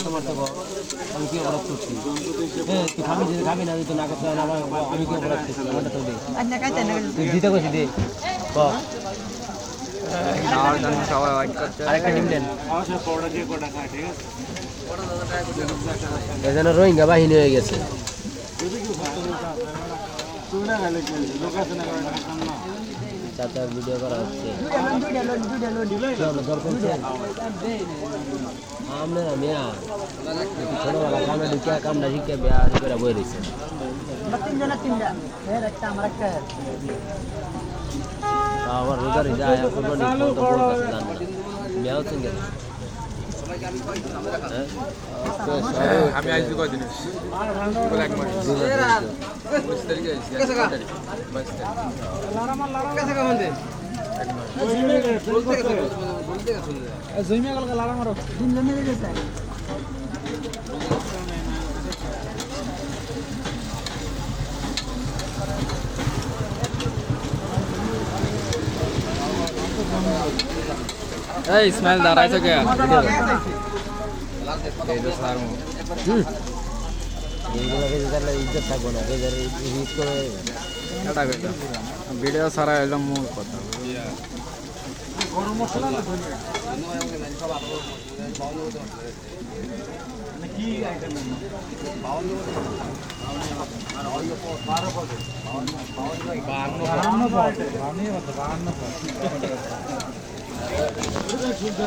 তোমার তো বল। আমি কি অপরাধ করছি? হ্যাঁ তুই খাবি যদি খাবি না যদি না করতে আমার- আমি কি অপরাধ করছি? আমারটা তো দে। আচ্ছা কাইতে না তুই দিতে কইছি দে। ক? খাওয়ার জন্য সবাই ওয়েট করছে। আরেকটা ডিম দেন। এজন্য রোহিঙ্গা বাহিনী হয়ে গেছে। চাচার ভিডিও করা হচ্ছে? আমরা মিয়া ছোটবেলা কামড়া ঢুকিয়া কামড়া শিখে বেয়া করে বই রয়েছে আবার রোজারে যায় মেয়াও সঙ্গে আমি আইসি কদিন এক মাস। উনিশ তারিখে আইসি বাইশ তারিখ। তিনজনের গেছে এই ইসমাইল দাঁড়াইছে কে? এই তো স্যার এইগুলোকে যদি তাহলে ইজ্জত থাকব না বেজার ইউজ করে এটা কইতা ভিডিও সারা এলাম মূল কথা। よろしくお願いします。